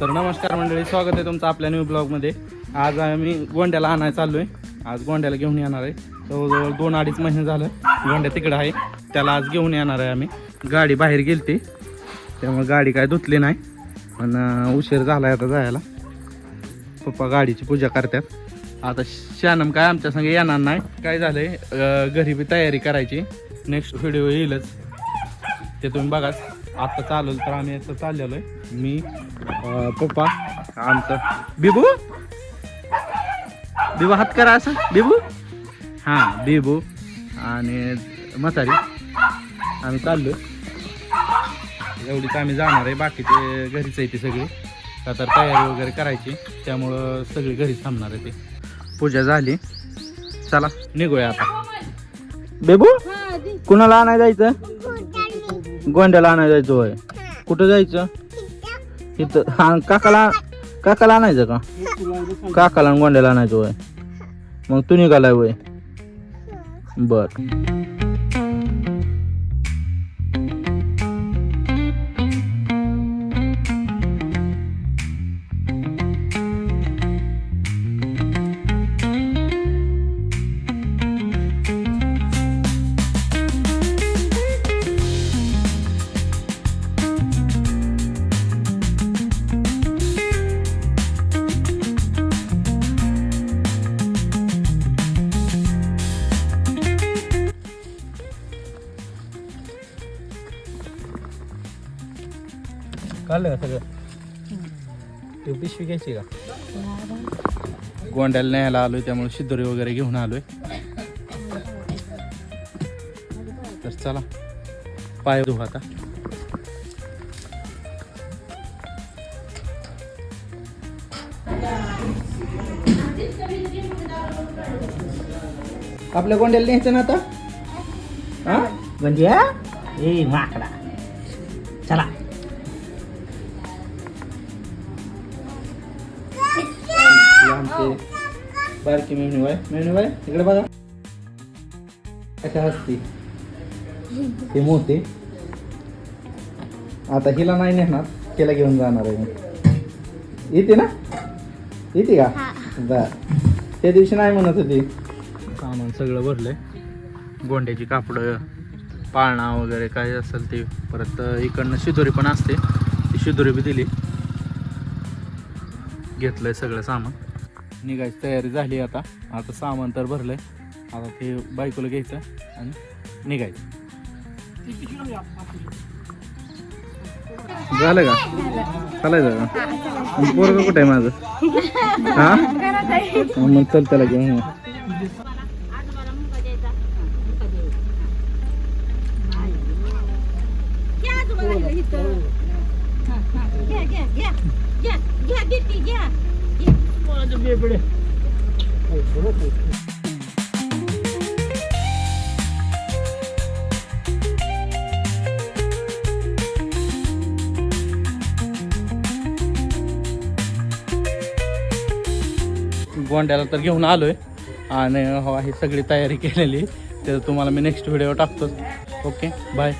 तर नमस्कार मंडळी स्वागत आहे तुमचं आपल्या न्यू ब्लॉगमध्ये आज आम्ही गोंड्याला आणायला चाललो आहे आज गोंड्याला घेऊन येणार आहे. जवळजवळ दोन अडीच महिने झालं गोंड्या तिकडं आहे. त्याला आज घेऊन येणार आहे आम्ही. गाडी बाहेर गेलती. त्यामुळे गाडी काय धुतली नाही. पण उशीर झाला आता जायला. पप्पा गाडीची पूजा करतात. आता शानम काय आमच्या संग येणार नाही. काय झालंय? आहे घरी बी तयारी करायची. नेक्स्ट व्हिडिओ येईलच. ते तुम्ही बघा. आता चालवलं तर आम्ही आता चाललेलो आहे मी अं, पप्पा आमचं. बिबू? बिबू हात करा असं. बिबू? हां बिबू आणि म्हातारी. आम्ही चाललो एवढीच आम्ही जाणार आहे. बाकीचे घरीच आहे ती सगळी. तर तयारी वगैरे करायची. त्यामुळं सगळी घरीच थांबणार आहे ते. पूजा झाली. चला निघूया आता. बेबू? कुणाला आणायला जायचं? गोंड्याला आणायला जायचं होय. कुठं जायचं? इथं. हा काकाला काकाला आणायचं का? काकाला आणि गोंड्याला आणायचं होय. मग तू निघालाय होय. बर. काढलं का सगळं? तू पिशवी घ्यायची का? गोंड्याला न्यायला आलोय त्यामुळे शिदोरी वगैरे घेऊन आलोय. तर चला पाय धुवा आता. आपल्या गोंड्याला न्यायचं ना आता? हा? म्हणजे ए माकडा. चला. हे आमचे बारकी मेन्यू आहे. मेन्यू आहे. इकडे बघा. कशा हसती. ते मोठे आता हिला नाही नेणार. तिला घेऊन जाणार आहे मी. येते ना? येते का? बर. त्या दिवशी नाही म्हणत होती. सामान सगळं भरलंय. गोंड्याची कापडं पाळणा वगैरे काय असेल ते परत इकडनं शिदोरी पण असते. ती शिदोरी बी दिली. घेतलंय सगळं सामान. निघायची तयारी झाली आता. आता सामान तर भरलं आहे आता ते बायकोला घ्यायचं आणि निघायचं. झालं का? चालायचं का? पोरग कुठं आहे माझं? हा? मग चल त्याला घेऊन ये. घ्या घ्या घ्या घ्या घ्या. गोंड्याला तर घेऊन आलोय. आणि हो ही सगळी तयारी केलेली. तर तुम्हाला मी नेक्स्ट व्हिडिओ टाकतो ओके बाय